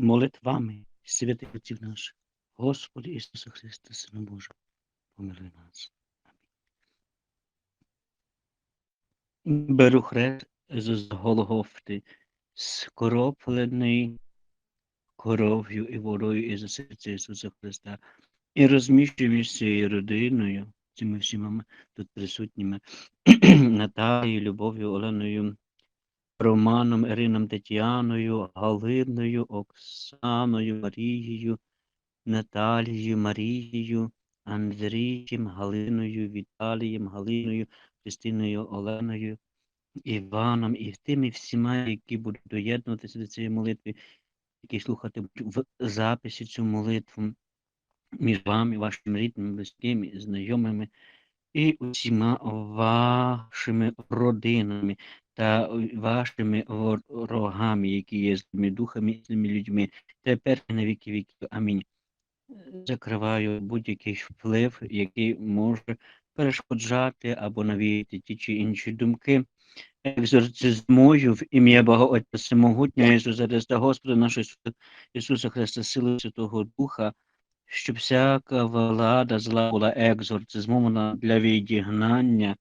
молитвами святих отців наших, Господи Ісуса Христа, Сина Божий, помилуй нас. Беру хрест з Голгофти, скроплений кров'ю і водою із серця Ісуса Христа, і розміщую між цією родиною, цими всіма тут присутніми, Наталією, Любов'ю, Оленою, Романом, Ірином, Тетяною, Галиною, Оксаною, Марією, Наталією, Марією, Андрієм, Галиною, Віталієм, Галиною, Христиною, Оленою, Іваном і тими всіма, які будуть доєднуватися до цієї молитви, які слухатимуть в записі цю молитву між вами, вашими рідними, близькими, знайомими і усіма вашими родинами та вашими ворогами, які є злими духами і злими людьми. Тепер на віки віків. Амінь. Закриваю будь-який вплив, який може перешкоджати або навіяти ті чи інші думки. Екзорцизмую в ім'я Бога Отця Всемогутнього Ісуса Христа, Господа нашого Ісуса Христа, сили Святого Духа, щоб всяка влада зла була екзорцизмована для відігнання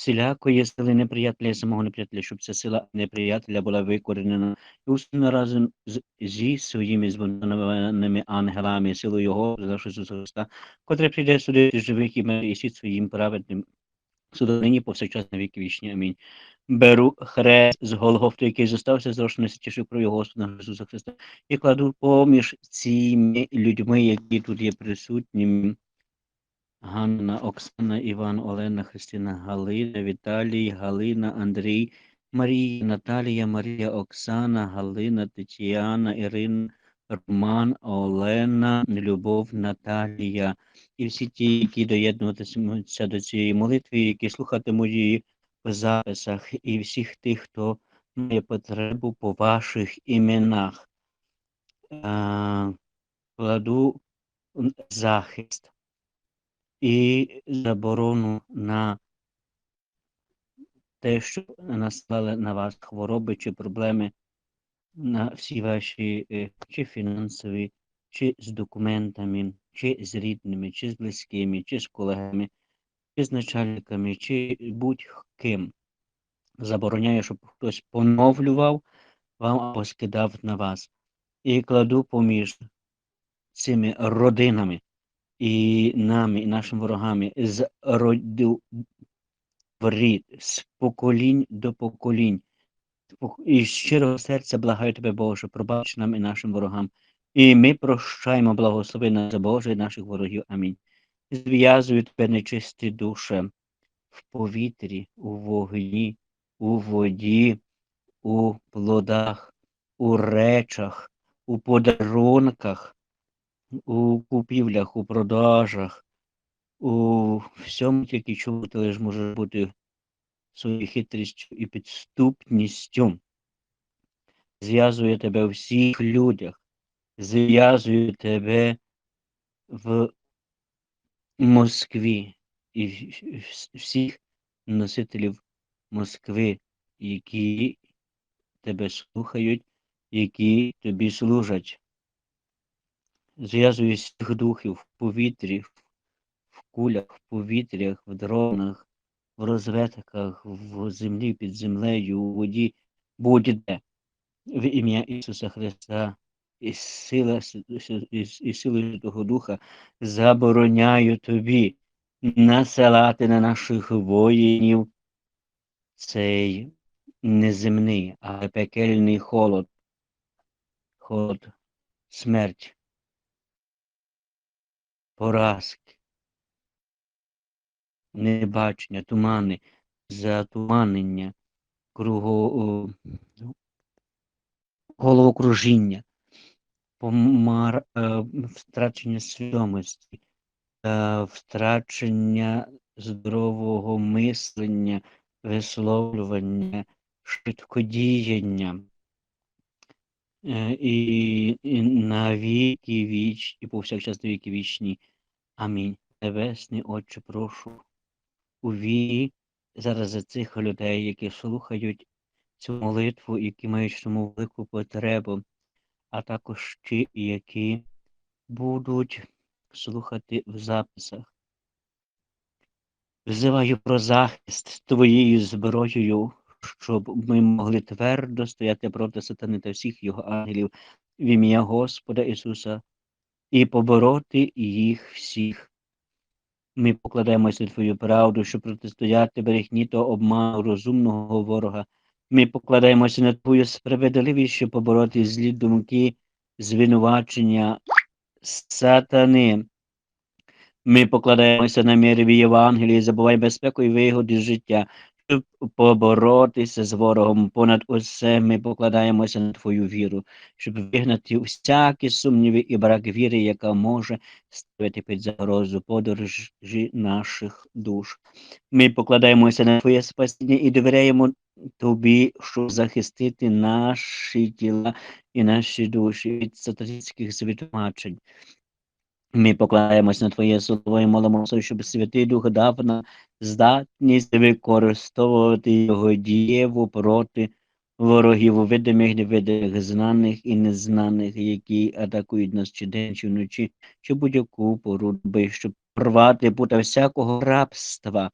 всілякої сили неприятеля і самого неприятеля, щоб ця сила неприятеля була викоренена і усунена разом з, зі своїми звонованими ангелами, силою Його, нашого Ісуса Христа, котрий прийде судити живих і мертвих своїм праведним судом нині повсякчас на віки вічні. Амінь. Беру хрест з Голгофти, який зостався зрошений святішою кров'ю Господа Ісуса Христа, і кладу поміж цими людьми, які тут є присутні. Ганна, Оксана, Іван, Олена, Христина, Галина, Віталій, Галина, Андрій, Марія, Наталія, Марія, Оксана, Галина, Тетяна, Ірина, Роман, Олена, Любов, Наталія. І всі ті, які доєднуватимуться до цієї молитви, які слухатимуть її в записах, і всіх тих, хто має потребу по ваших іменах. А, Кладу захист і заборону на те, що наслали на вас хвороби чи проблеми на всі ваші е, чи фінансові, чи з документами, чи з рідними, чи з близькими, чи з колегами, чи з начальниками, чи будь-ким. Забороняю, щоб хтось поновлював вам або скидав на вас. І кладу поміж цими родинами і нами, і нашими ворогами з роду в рід, з поколінь до поколінь. І щирого серця благаю тебе, Боже, пробач нам і нашим ворогам. І ми прощаємо, благослови нас, Боже, і наших ворогів. Амінь. Зв'язую тебе нечисті душе в повітрі, у вогні, у воді, у плодах, у речах, у подарунках, у купівлях, у продажах, у всьому, тільки чому ти лиш може бути своєю хитрістю і підступністю. Зв'язує тебе у всіх людях, зв'язує тебе в Москві і всіх носителів Москви, які тебе слухають, які тобі служать. Зв'язує всіх духів в повітрі, в кулях, в повітрях, в дронах, в розведках, в землі, під землею, у воді, будь-де. В ім'я Ісуса Христа. І сила і, і силою Святого Духа забороняю тобі насилати на наших воїнів цей неземний, але пекельний холод, холод, смерть, поразки, небачення, тумани, затуманення, круго, головокружіння, помар, е, втрачення свідомості, е, втрачення здорового мислення, висловлювання, швидкодіяння. Е, І, і на віки віч, і повсякчас на віки вічні. Амінь. Небесний Отче, прошу у вірі зараз за цих людей, які слухають цю молитву, які мають в цьому велику потребу. а також ті, які будуть слухати в записах. Взиваю про захист твоєю зброєю, щоб ми могли твердо стояти проти сатани та всіх його ангелів в ім'я Господа Ісуса і побороти їх всіх. Ми покладаємося на Твою правду, щоб протистояти берегні та обману розумного ворога. Ми покладаємося на Твою справедливість, щоб побороти злі думки, звинувачення сатани. Ми покладаємося на міри в Євангелії, забувай безпеку і вигоди життя, поборотися з ворогом. Понад усе ми покладаємося на Твою віру, щоб вигнати всякі сумніви і брак віри, яка може ставити під загрозу подорожі наших душ. Ми покладаємося на Твоє спасіння і довіряємо Тобі, щоб захистити наші тіла і наші душі від сатанських звинувачень. Ми покладаємось на Твоє слово і молимося, щоб Святий Дух дав нам здатність використовувати його дієву проти ворогів видимих, невидимих, знаних і незнаних, які атакують нас чи день, чи вночі, чи будь-яку пору, щоб порвати пута всякого рабства,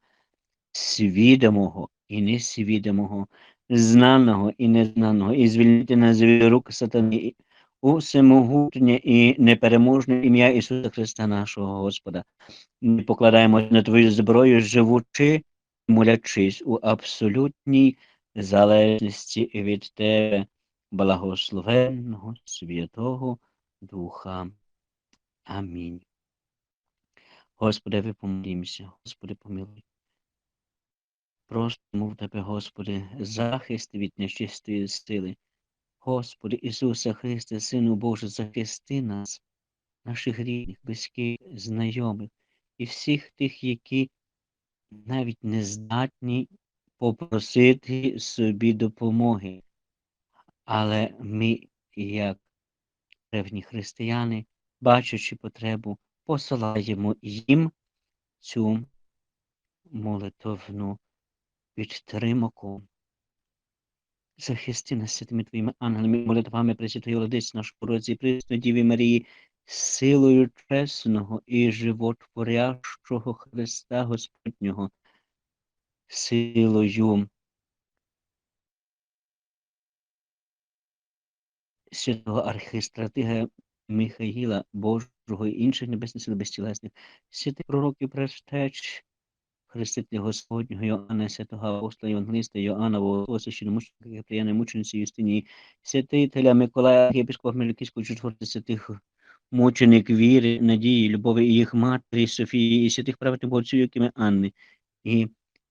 свідомого і несвідомого, знаного і незнаного, і звільнити нас від рук сатани усемогутнє і непереможне ім'я Ісуса Христа, нашого Господа. Ми покладаємо на Твою зброю, живучи, молячись у абсолютній залежності від Тебе, благословенного Святого Духа. Амінь. Господи, ви помолімося, Господи, помилуй. Просимо в Тебе, Господи, захист від нечистої сили. Господи Ісуса Христе, Сину Божий, захисти нас, наших рідних, близьких, знайомих і всіх тих, які навіть не здатні попросити собі допомоги. Але ми, як древні християни, бачачи потребу, посилаємо їм цю молитовну підтримку. Захисти нас святими Твоїми ангелами, молитвами Пресвятої Владиці нашого році, Пресної Діві Марії, силою чесного і животворящого Христа Господнього, силою святого архистратига Михаїла, Божого і інших небесних сил безтілесних, святих пророків предтеч, Хрестителя Господнього Йоанна, святого апостола Євангелиста Йоанна, Володимира, священномученика Киприяни, мучениці Юстинії, святителя Миколая, єпископа Мельківського четвертого святих мученик віри, надії, любові і їх матері Софії, і святих праведних якими Анни, і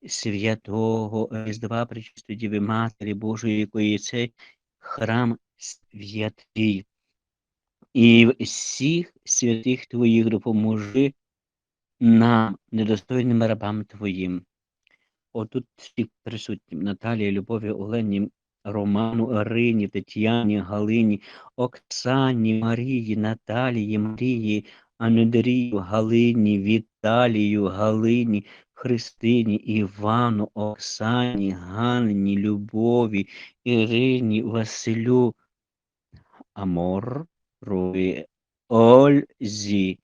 святого Різдва Пречистої Діви Матері Божої, якої цей храм святий. І всіх святих Твоїх допоможи нам, недостойним рабам Твоїм. Отут всі присутні Наталії, Любові, Олені, Роману, Ірині, Тетяні, Галині, Оксані, Марії, Наталії, Марії, Андрію, Галині, Віталію, Галині, Христині, Івану, Оксані, Ганні, Любові, Ірині, Василю, Амор, Руї, Ользі,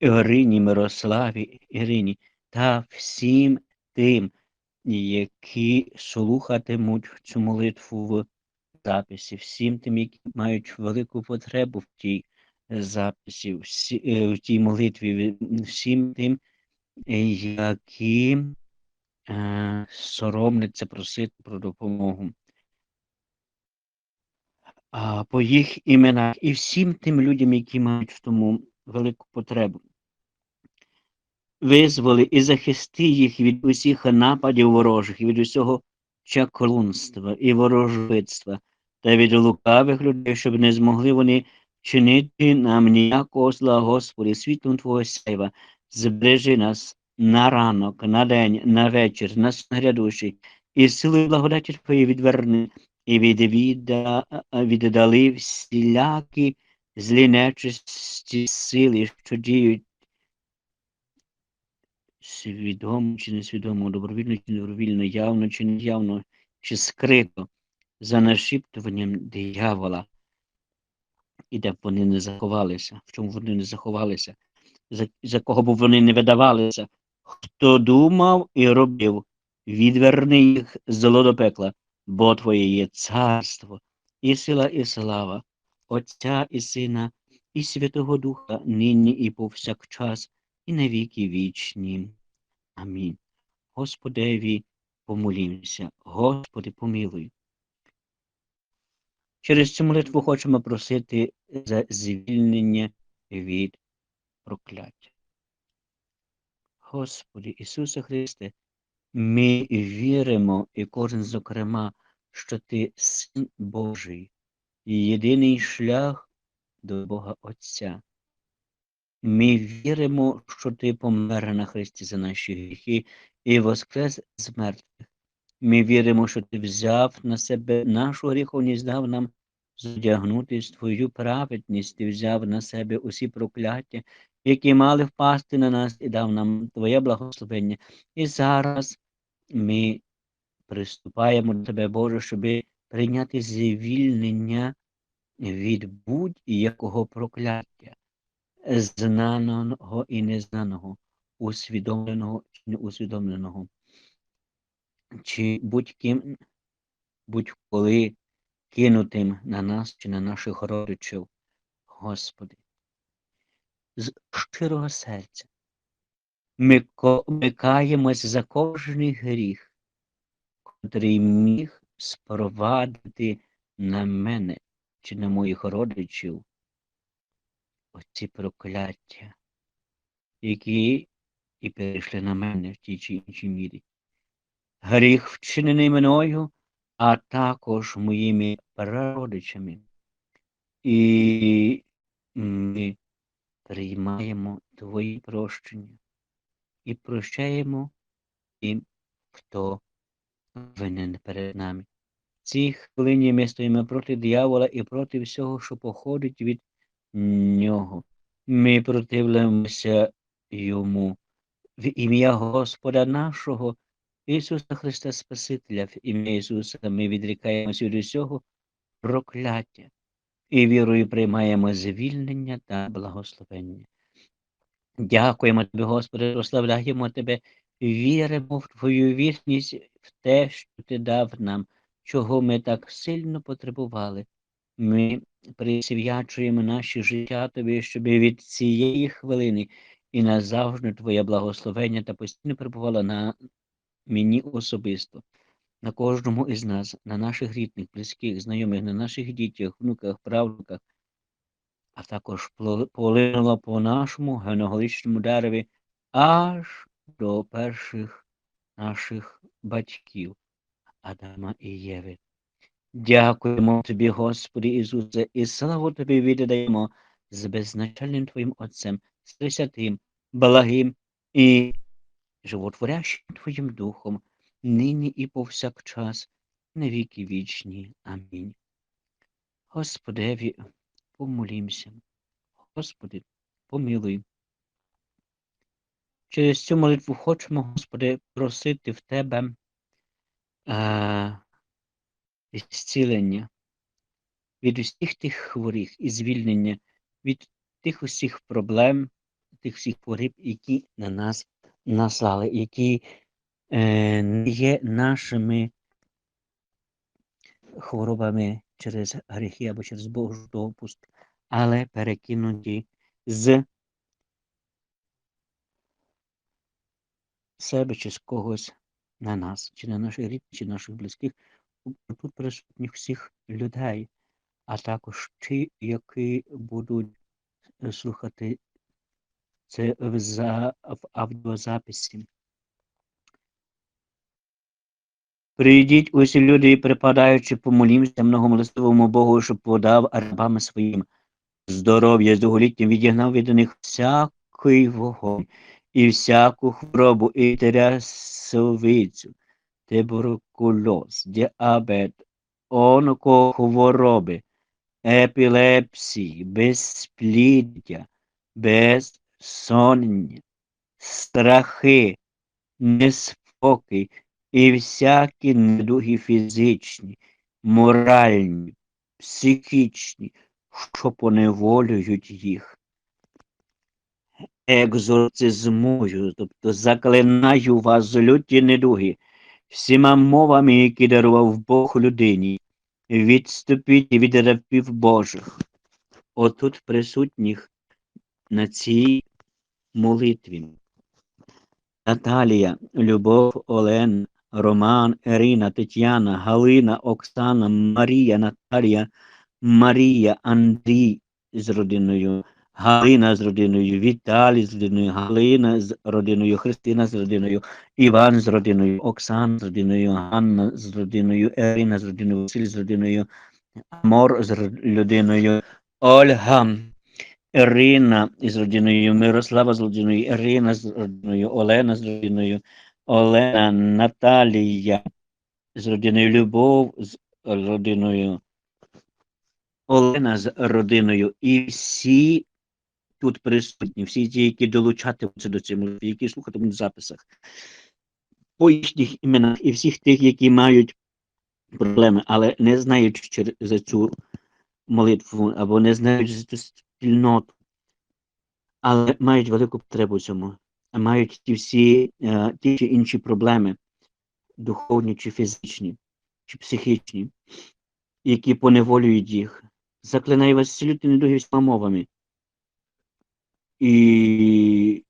Ірині, Мирославі, Ірині та всім тим, які слухатимуть цю молитву в записі, всім тим, які мають велику потребу в тій записі, е, в тій молитві, всім тим, які е, соромляться просити про допомогу. По їх іменах і всім тим людям, які мають в тому велику потребу. Визволи і захисти їх від усіх нападів ворожих, від усього чаклунства і ворожбитства та від лукавих людей, щоб не змогли вони чинити нам ніякого зла, Господи, світлом Твого сяйва, збережи нас на ранок, на день, на вечір, на грядущий, і силою благодаті Твоєї відверни, і від віддали всілякі злі нечисті сили, що діють свідомо чи несвідомо, добровільно чи недобровільно, явно чи неявно, чи скрито, за нашіптуванням диявола. і де б вони не заховалися, в чому вони не заховалися, за, за кого б вони не видавалися, хто думав і робив, відверни їх зло до пекла, бо Твоє є царство, і сила, і слава, Отця і Сина, і Святого Духа, нині і повсякчас, і на віки вічні. Амінь. Господеві помолімся, Господи, помилуй. Через цю молитву хочемо просити за звільнення від прокляття. Господи Ісусе Христе, ми віримо, і кожен, зокрема, що Ти Син Божий, і єдиний шлях до Бога Отця. Ми віримо, що Ти помер на Христі за наші гріхи і воскрес з мертвих. Ми віримо, що Ти взяв на себе нашу гріховність, дав нам зодягнути Твою праведність, Ти взяв на себе усі прокляття, які мали впасти на нас, і дав нам Твоє благословення. І зараз ми приступаємо до Тебе, Боже, щоб прийняти звільнення від будь-якого прокляття, знаного і незнаного, усвідомленого чи неусвідомленого, чи будь-ким, будь-коли кинутим на нас чи на наших родичів, Господи, з щирого серця. Ми, каємось за кожний гріх, котрий міг спровадити на мене чи на моїх родичів оці прокляття, які і перейшли на мене в тій чи іншій мірі. Гріх вчинений мною, а також моїми прародичами. І ми приймаємо Твої прощення і прощаємо тим, хто винен перед нами. В цій хвилині ми стоїмо проти диявола і проти всього, що походить від нього. Ми противляємося йому в ім'я Господа нашого Ісуса Христа Спасителя, в ім'я Ісуса ми відрікаємося від усього прокляття і вірою приймаємо звільнення та благословення. Дякуємо Тобі, Господи, прославляємо Тебе, віримо в Твою вірність, в те, що Ти дав нам, чого ми так сильно потребували. Ми присвячуємо наші життя Тобі, щоб від цієї хвилини і назавжди Твоє благословення та постійно перебувало на мені особисто, на кожному із нас, на наших рідних, близьких, знайомих, на наших дітях, внуках, правнуках, а також полинуло по нашому генеалогічному дереві аж до перших наших батьків Адама і Єви. Дякуємо Тобі, Господи Ісусе, і славу Тобі віддаємо з беззначальним Твоїм Отцем, з Святим, благим і животворящим Твоїм Духом, нині і повсякчас, на віки вічні. Амінь. Господеві, помолімся. Господи, помилуй. Через цю молитву хочемо, Господи, просити в Тебе а, зцілення від усіх тих хворих і звільнення від тих усіх проблем, тих всіх хвороб, які на нас наслали, які е, не є нашими хворобами через гріхи або через Божий допуск, але перекинуті з себе чи з когось на нас, чи на наших рідних, чи наших близьких, тут присутніх всіх людей, а також ті, які будуть слухати це в, за, в аудіозаписі. Прийдіть усі люди, припадаючи, помолімся многомилостивому Богу, щоб подав рабам своїм. Здоров'я, з довголіттям відігнав від них всякий вогонь і всяку хворобу, і терясовицю, туберкульоз, діабет, онкохвороби, епілепсії, безспліддя, безсоння, страхи, неспокій і всякі недуги фізичні, моральні, психічні, що поневолюють їх. Екзорцизмую, тобто заклинаю вас люті недуги, всіма мовами, які дарував Бог людині, відступіть від рабів Божих. Отут присутніх на цій молитві. Наталія, Любов, Олена, Роман, Ірина, Тетяна, Галина, Оксана, Марія, Наталія, Марія, Андрій з родиною, Галина з родиною, Віталій з родиною, Галина з родиною, Христина з родиною, Іван з родиною, Оксана з родиною, Ганна з родиною, Ірина з родиною, Василь з родиною, Амор з родиною, Ольга, Ірина з родиною, Мирослава з родиною, Ірина з родиною, Олена з родиною, Олена, Наталія з родиною, Любов з родиною, Олена з родиною і всі тут присутні, всі ті, які долучатимуться до цього, які слухатимуть в записах, по їхніх іменах і всіх тих, які мають проблеми, але не знають через цю молитву або не знають за цю спільноту, але мають велику потребу в цьому, мають ті всі е, ті чи інші проблеми, духовні чи фізичні, чи психічні, які поневолюють їх. Заклинаю вас зцілювати недуги всіма мовами. І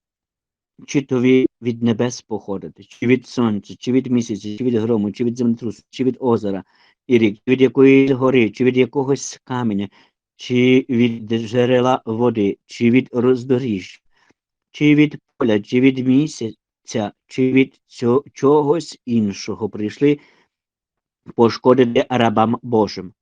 чи то від небес походите, чи від сонця, чи від місяця, чи від грому, чи від землетрусу, чи від озера і рік, чи від якоїсь гори, чи від якогось каменя, чи від джерела води, чи від роздоріжжя, чи від поля, чи від місяця, чи від цього, чогось іншого прийшли пошкодити рабам Божим,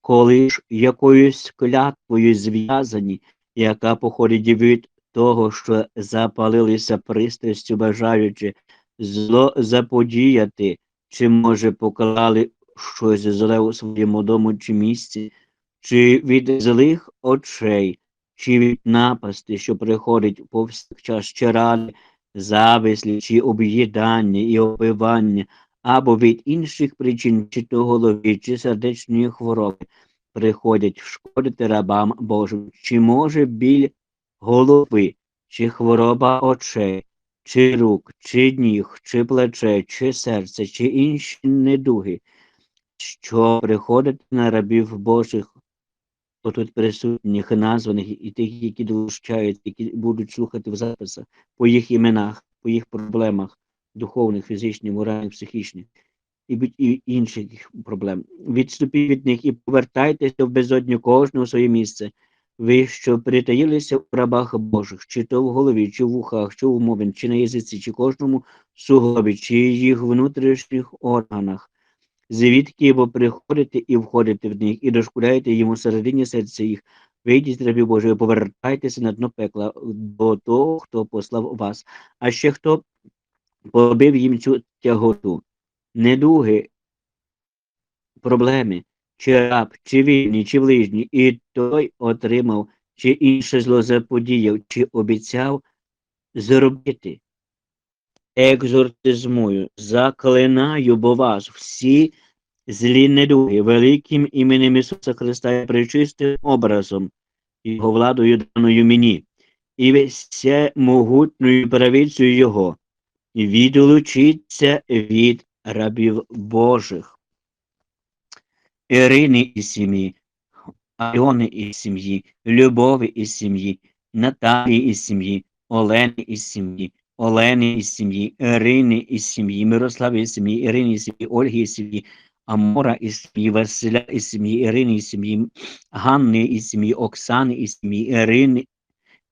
коли ж якоюсь клятвою зв'язані, яка походить від того, що запалилися пристрастю, бажаючи зло заподіяти, чи, може, поклали щось зле у своєму дому чи місці, чи від злих очей, чи від напасти, що приходить повсякчас, чи завислі, чи об'їдання і опивання, або від інших причин, чи то голові, чи сердечної хвороби, приходять шкодити рабам Божим, чи може біль голови, чи хвороба очей, чи рук, чи ніг, чи плече, чи серце, чи інші недуги, що приходять на рабів Божих, отут присутніх, названих і тих, які долучають, які будуть слухати в записах по їх іменах, по їх проблемах духовних, фізичних, моральних, психічних і і інших проблем. Відступіть від них і повертайтеся в безодню кожного своє місце. Ви, що притаїлися в рабах Божих, чи то в голові, чи в вухах, чи в мові, чи на язиці, чи кожному суглобі, чи їх внутрішніх органах, звідки ви приходите і входите в них, і дошкуляєте йому середині серця їх. Вийдіть, рабі Божі, повертайтеся на дно пекла до того, хто послав вас. А ще хто побив їм цю тяготу, недуги, проблеми, чи раб, чи вільний, чи ближній, і той отримав, чи інше зло заподіяв, чи обіцяв зробити. Екзортизмую, заклинаю, бо вас всі злі недуги, великим іменем Ісуса Христа і причистим образом, Його владою даною мені, і все могутною правицею Його, відлучиться від рабів Божих. Ірини із сім'ї, Альони із сім'ї, Любові із сім'ї, Наталії із сім'ї, Олени із сім'ї, Олени із сім'ї, Ірини із сім'ї, Мирослави із сім'ї, Ірини із сім'ї, Ольги із сім'ї, Амора із сім'ї, Василя із сім'ї, Ірини із сім'ї, Ганни із сім'ї, Оксани із сім'ї, Ірини,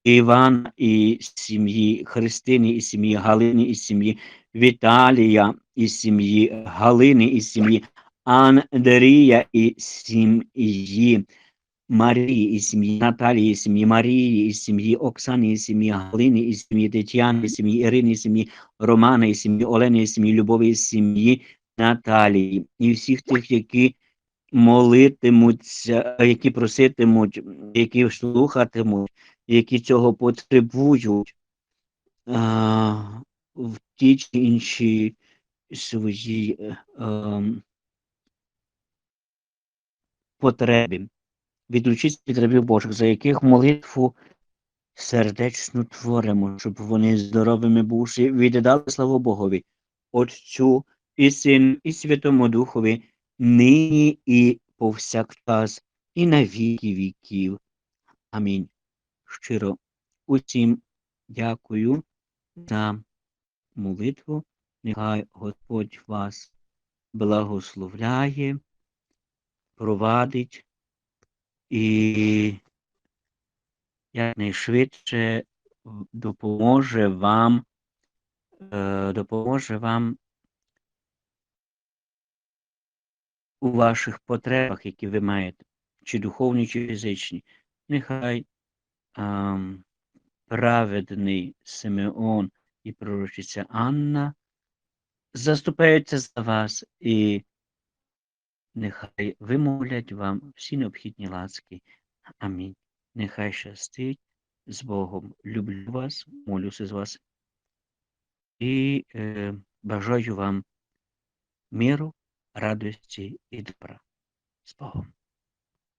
Івана із сім'ї, Христини із сім'ї, Галини із сім'ї, Віталія із сім'ї, Галини із сім'ї, Андрія із сім'ї, Марії із сім'ї, Наталії із сім'ї, Марії із сім'ї, Оксани із сім'ї, Галини із сім'ї, Тетяни із сім'ї, Ірини із сім'ї, Романа із сім'ї, Олени із сім'ї, Любові із сім'ї, Наталії і всіх тих, які молитимуться, які проситимуть, які слухатимуть, які цього потребують а, в ті чи інші свої а, потребі. відлучіться від рабів Божих, за яких молитву сердечно творимо, щоб вони здоровими бувши, віддали славу Богові, Отцю і Сину, і Святому Духові, нині і повсякчас, і на віки віків. Амінь. Щиро усім дякую за молитву. Нехай Господь вас благословляє, провадить і якнайшвидше допоможе вам, е, допоможе вам у ваших потребах, які ви маєте, чи духовні, чи фізичні. Нехай ам, праведний Симеон і пророчиця Анна заступаються за вас і нехай вимовлять вам всі необхідні ласки. Амінь. Нехай щастить з Богом. Люблю вас, молюся з вас і е, бажаю вам миру, радості і добра. З Богом.